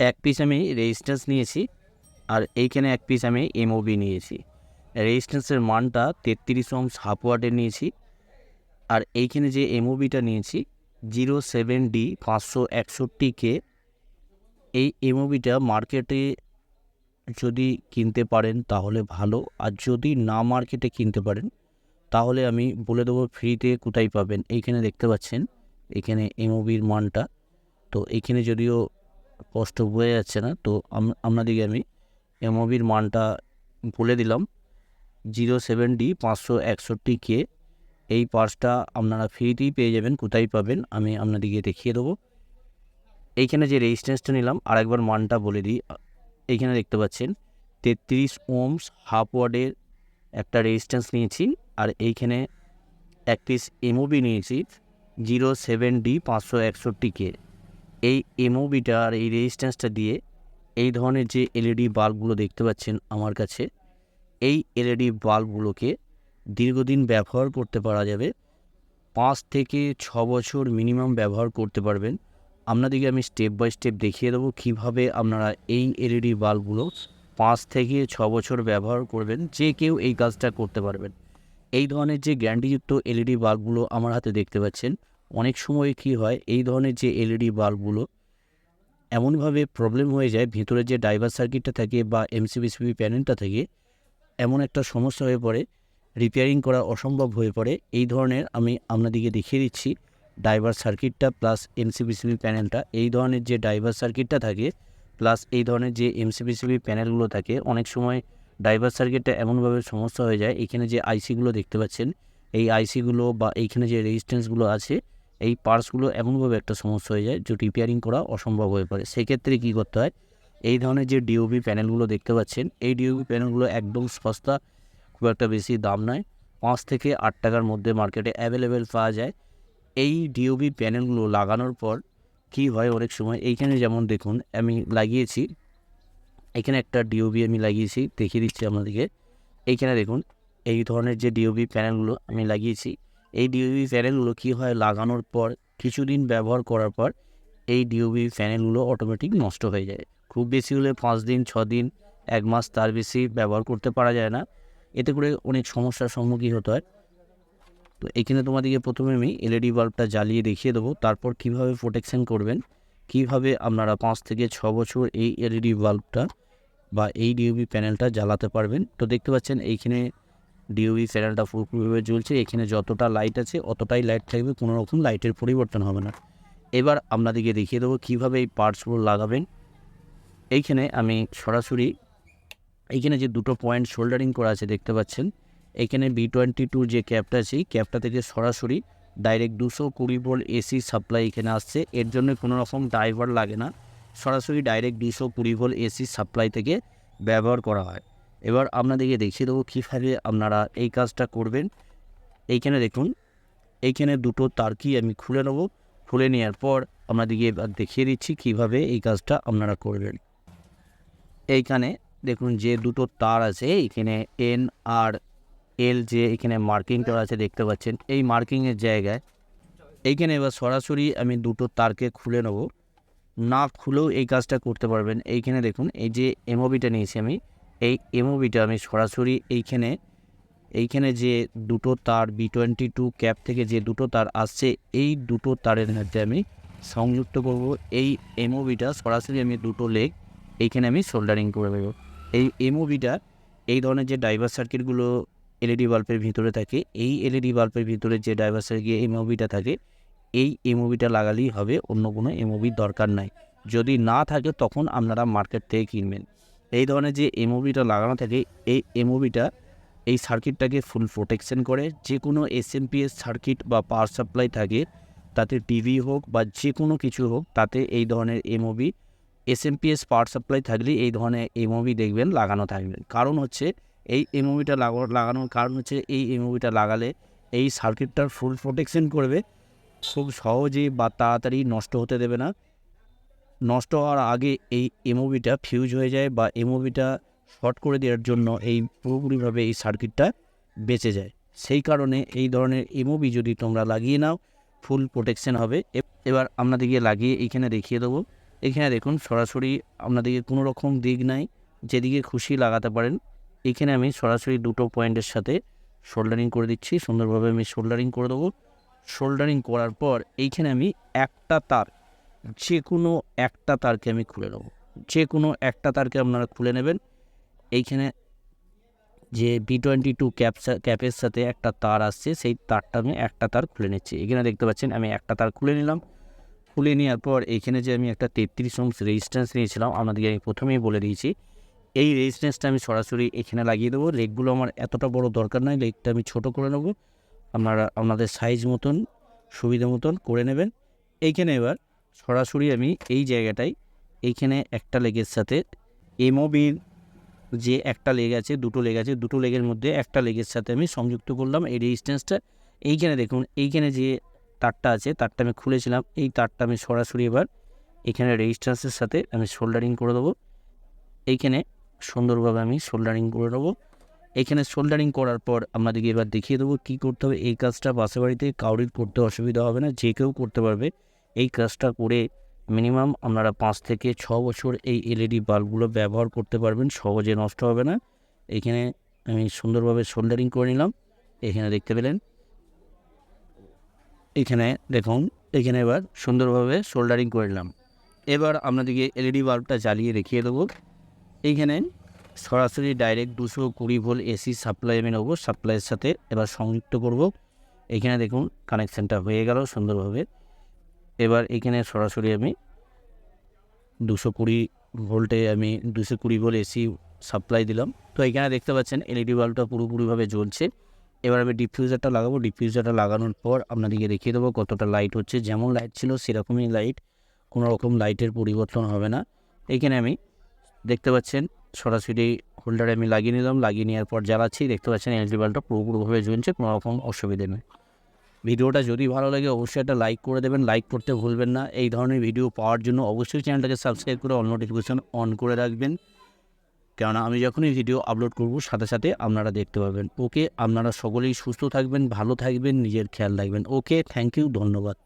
এক পিস আমি রেজিস্ট্যান্স নিয়েছি, আর এইখানে এক পিস আমি এমওবি নিয়েছি। রেজিস্ট্যান্সের মানটা তেত্রিশ ওমস হাফ ওয়াটের নিয়েছি, আর এইখানে যে এমওবিটা নিয়েছি জিরো সেভেন ডি পাঁচশো একষট্টি কে এই এমওবিটা মার্কেটে যদি কিনতে পারেন তাহলে ভালো, আর যদি না মার্কেটে কিনতে পারেন, তাহলে আমি বলে দেবো ফ্রিতে কোথায় পাবেন। এইখানে দেখতে পাচ্ছেন, এখানে এমওবির মানটা। তো এখানে যদিও স্পষ্ট বোঝা যাচ্ছে না। তো আপনাদেরকে আমি এমওবির মানটা বলে দিলাম। জিরো সেভেন ডি পাঁচশো একষট্টি কে। এই পার্সটা আপনারা ফ্রিতেই পেয়ে যাবেন, কোথায় পাবেন আমি আপনাদেরকে দেখিয়ে দেবো। এইখানে যে রেজিস্ট্যান্সটা নিলাম, আরেকবার মানটা বলে দিই। এইখানে দেখতে পাচ্ছেন, তেত্রিশ ওমস হাফ ওয়ার্ডের একটা রেজিস্ট্যান্স নিয়েছি আর এইখানে এক পিস এমওবি নিয়েছি। জিরো সেভেন ডি পাঁচশো একষট্টি কে। এই এমওবিটা আর এই রেজিস্ট্যান্সটা দিয়ে এই ধরনের যে এলইডি বাল্বগুলো দেখতে পাচ্ছেন আমার কাছে, এই এলইডি বাল্বগুলোকে দীর্ঘদিন ব্যবহার করতে পারা যাবে। পাঁচ থেকে ছ বছর মিনিমাম ব্যবহার করতে পারবেন। আপনাদেরকে আমি স্টেপ বাই স্টেপ দেখিয়ে দেবো কীভাবে আপনারা এই এলইডি বাল্বগুলো পাঁচ থেকে ছ বছর ব্যবহার করবেন, যে কেউ এই কাজটা করতে পারবেন। এই ধরনের যে গ্যারান্টিযুক্ত এলইডি বাল্বগুলো আমার হাতে দেখতে পাচ্ছেন অনেক সময় কি হয়, এই ধরনের যে এলইডি বাল্বগুলো এমনভাবে প্রবলেম হয়ে যায়, ভিতরে যে ডাইভার সার্কিটটা থাকে বা এমসিবিসিবি প্যানেলটা থাকে, এমন একটা সমস্যা হয়ে পড়ে রিপেয়ারিং করা অসম্ভব হয়ে পড়ে। এই ধরনের আমি আপনাদেরকে দেখিয়ে দিচ্ছি ডাইভার সার্কিটটা প্লাস এমসিবিসিবি প্যানেলটা এই ধরনের যে ডাইভার সার্কিটটা থাকে প্লাস এই ধরনের যে এমসিবিসিবি প্যানেলগুলো থাকে, অনেক সময় ডাইভার সার্কিটটা এমনভাবে সমস্যা হয়ে যায়। এখানে যে আইসিগুলো দেখতে পাচ্ছেন, এই আইসিগুলো বা এইখানে যে রেজিস্ট্যান্সগুলো আছে এই পার্টসগুলো এমনভাবে একটা সমস্যা হয়ে যায় যে রিপেয়ারিং করা অসম্ভব হয়ে পড়ে। সেক্ষেত্রে কী করতে হয়? এই ধরনের যে ডিওবি প্যানেলগুলো দেখতে পাচ্ছেন, এই ডিওবি প্যানেলগুলো একদম সস্তা, খুব একটা বেশি দাম নয়। পাঁচ থেকে আট টাকার মধ্যে মার্কেটে অ্যাভেলেবেল পাওয়া যায়। এই ডিওবি প্যানেলগুলো লাগানোর পর কি হয় অনেক সময়? এইখানে যেমন দেখুন, আমি লাগিয়েছি। এখানে একটা ডিওবি আমি লাগিয়েছি, দেখিয়ে দিচ্ছি আপনাদেরকে। এইখানে দেখুন, এই ধরনের যে ডিওবি প্যানেলগুলো আমি লাগিয়েছি এই ডিওবি প্যানেলগুলো কী হয় লাগানোর পর, কিছুদিন ব্যবহার করার পর, এই ডিওবি প্যানেলগুলো অটোমেটিক নষ্ট হয়ে যায়। খুব বেশি হলে পাঁচ দিন, ছ দিন, এক মাস তার বেশি ব্যবহার করতে পারা যায় না। এতে করে অনেক সমস্যার সম্মুখীন হতে হয়। তো এখানে তোমাদেরকে প্রথমে আমি এলইডি বাল্বটা জ্বালিয়ে দেখিয়ে দেবো। তারপর কীভাবে প্রোটেকশন করবেন, কীভাবে আপনারা পাঁচ থেকে ছ বছর এই এলইডি বাল্বটা বা এই ডিওবি প্যানেলটা জ্বালাতে পারবেন। তো দেখতে পাচ্ছেন এইখানে ডিওবি প্যানেলটা পুরোপুরিভাবে জ্বলছে। এখানে যতটা লাইট আছে, অতটাই লাইট থাকবে, কোনো রকম লাইটের পরিবর্তন হবে না। এবার আপনাদেরকে দেখিয়ে দেবো কীভাবে এই পার্টসগুলো লাগাবেন। এইখানে আমি সরাসরি, এইখানে যে দুটো পয়েন্ট শোল্ডারিং করা আছে দেখতে পাচ্ছেন এখানে বি টোয়েন্টি টু যে ক্যাপটা আছে, এই ক্যাপটা থেকে সরাসরি ডাইরেক্ট দুশো কুড়ি ভোল্ট এসি সাপ্লাই এখানে আসছে। এর জন্য কোনো রকম ড্রাইভার লাগে না। সরাসরি ডাইরেক্ট দুশো কুড়ি ভোল্ট এসি সাপ্লাই থেকে ব্যবহার করা হয়। এবার আপনাদেরকে দেখিয়ে দেবো কীভাবে আপনারা এই কাজটা করবেন। এইখানে দেখুন, এইখানে দুটো তারকি আমি খুলে নেব। খুলে নেওয়ার পর আপনাদেরকে দেখিয়ে দিচ্ছি কীভাবে এই কাজটা আপনারা করবেন। এইখানে দেখুন যে দুটো তার আছে এখানে এন আর এল যে এখানে মার্কিং করা আছে, দেখতে পাচ্ছেন। এই মার্কিংয়ের জায়গায় এইখানে এবার সরাসরি আমি দুটো তারকে খুলে নেব। না খুলেও এই কাজটা করতে পারবেন। এইখানে দেখুন, এই যে এমওবিটা নিয়েছি আমি এই এমওবিটা আমি সরাসরি এইখানে এইখানে যে দুটো তার বি টোয়েন্টি টু ক্যাপ থেকে যে দুটো তার আসছে, এই দুটো তারের মধ্যে আমি সংযুক্ত করব। এই এমওবিটা সরাসরি আমি দুটো লেগ এইখানে আমি সোল্ডারিং করে দেবো। এই এমওবিটা এই ধরনের যে ডাইভার সার্কিটগুলো এলইডি বাল্বের ভিতরে থাকে, এই এলইডি বাল্বের ভিতরে যে ডাইভার সার্কিট এমওবিটা থাকে, এই এমওবিটা লাগালেই হবে, অন্য কোনো এমওবির দরকার নাই। যদি না থাকে, তখন আপনারা মার্কেট থেকে কিনবেন। এই ধরনের যে এমওবিটা লাগানো থাকে, এই এমওবিটা এই সার্কিটটাকে ফুল প্রোটেকশন করে। যে কোনো এসএমপিএস সার্কিট বা পাওয়ার সাপ্লাই থাকে, তাতে টিভি হোক বা যে কোনো কিছু হোক, তাতে এই ধরনের এমওবি এসএমপিএস পাওয়ার সাপ্লাই থাকলে এই ধরনের এমওবি দেখবেন, লাগানো থাকবে। কারণ হচ্ছে এই এমওবিটা লাগানোর কারণ হচ্ছে এই এমওবিটা লাগালে এই সার্কিটটার ফুল প্রোটেকশন করবে। খুব সহজেই বা তাড়াতাড়ি নষ্ট হতে দেবে না। নষ্ট হওয়ার আগে এই এমওবিটা ফিউজ হয়ে যায় বা এমওবিটা শর্ট করে দেওয়ার জন্য এই পুরোপুরিভাবে এই সার্কিটটা বেঁচে যায়। সেই কারণে এই ধরনের এমওবি যদি তোমরা লাগিয়ে নাও ফুল প্রোটেকশন হবে। এবার আপনাদেরকে লাগিয়ে এইখানে দেখিয়ে দেবো। এখানে দেখুন, সরাসরি আপনাদেরকে কোনো রকম দিক নাই, যেদিকে খুশি লাগাতে পারেন। এখানে আমি সরাসরি দুটো পয়েন্টের সাথে শোল্ডারিং করে দিচ্ছি। সুন্দরভাবে আমি শোল্ডারিং করে দেবো। শোল্ডারিং করার পর এইখানে আমি একটা তার যে কোনো একটা তারকে আমি খুলে নেব। যে কোনো একটা তারকে আপনারা খুলে নেবেন। এইখানে যে বি টোয়েন্টি টু ক্যাপসা ক্যাপের সাথে একটা তার আসছে, সেই তারটা আমি একটা তার খুলে নিচ্ছি। এখানে দেখতে পাচ্ছেন, আমি একটা তার খুলে নিলাম। খুলে নেওয়ার পর এইখানে যে আমি একটা তেত্রিশ ওমস রেজিস্ট্যান্স নিয়েছিলাম, আপনাদেরকে আমি প্রথমেই বলে দিয়েছি। এই রেজিস্ট্যান্সটা আমি সরাসরি এখানে লাগিয়ে দেবো। লেগগুলো আমার এতটা বড় দরকার নয় লেগটা আমি ছোট করে নেব। আপনারা, আপনাদের সাইজ মতন, সুবিধা মতন করে নেবেন। এইখানে এবার সরাসরি আমি এই জায়গাটায় এইখানে একটা লেগের সাথে এমওবির যে একটা লেগ আছে, দুটো লেগ আছে, দুটো লেগের মধ্যে একটা লেগের সাথে আমি সংযুক্ত করলাম এই রেজিস্ট্যান্সটা এইখানে দেখুন, এইখানে যে তারটা আছে, তারটা আমি খুলেছিলাম, এই তারটা আমি সরাসরি এবার এখানে রেজিস্ট্যান্সের সাথে আমি শোল্ডারিং করে দেবো। এইখানে সুন্দরভাবে আমি শোল্ডারিং করে দেবো। এখানে শোল্ডারিং করার পর আপনাদেরকে এবার দেখিয়ে দেবো কী করতে হবে। এই কাজটা বাসা বাড়িতে কাউরির করতে অসুবিধা হবে না, যে কেউ করতে পারবে। এই কাজটা করে মিনিমাম আপনারা পাঁচ থেকে ছ বছর এই এলইডি বাল্বগুলো ব্যবহার করতে পারবেন, সহজে নষ্ট হবে না। এখানে আমি সুন্দরভাবে সোল্ডারিং করে নিলাম, এখানে দেখতে পেলেন। এখানে দেখুন, এখানে এবার সুন্দরভাবে সোল্ডারিং করে নিলাম। এবার আপনাদেরকে এলইডি বাল্বটা জ্বালিয়ে দেখিয়ে দেবো। এইখানে সরাসরি ডাইরেক্ট দুশো কুড়ি ভোল্ট এসি সাপ্লাই আমি নেব সাপ্লাইয়ের সাথে এবার সংযুক্ত করব। এখানে দেখুন কানেকশানটা হয়ে গেল সুন্দরভাবে। এবার এখানে সরাসরি আমি দুশো কুড়ি ভোল্টে আমি দুশো কুড়ি ভোল্ট এসি সাপ্লাই দিলাম। তো এখানে দেখতে পাচ্ছেন এলইডি বাল্বটা পুরোপুরিভাবে জ্বলছে। এবার আমি ডিফিউজারটা লাগাবো। ডিফিউজারটা লাগানোর পর আপনাদেরকে দেখিয়ে দেবো কতটা লাইট হচ্ছে। যেমন লাইট ছিল সেরকমই লাইট কোনো রকম লাইটের পরিবর্তন হবে না। এখানে আমি দেখতে পাচ্ছেন সরাসরি হোল্ডারে আমি লাগিয়ে নিলাম। লাগিয়ে নেওয়ার পর জ্বালাচ্ছি। দেখতে পাচ্ছেন এলইডি বাল্বটা পুরোপুরিভাবে জ্বলছে কোনো রকম অসুবিধে নেই। ভিডিওটা যদি ভালো লাগে অবশ্যই একটা লাইক করে দেবেন। লাইক করতে ভুলবেন না। এই ধরনের ভিডিও পাওয়ার জন্য অবশ্যই চ্যানেলটাকে সাবস্ক্রাইব করে অল নোটিফিকেশান অন করে রাখবেন। কেননা আমি যখনই ভিডিও আপলোড করব, সাথে সাথে আপনারা দেখতে পাবেন। ওকে আপনারা সকলেই সুস্থ থাকবেন, ভালো থাকবেন, নিজের খেয়াল রাখবেন। ওকে থ্যাংক ইউ ধন্যবাদ।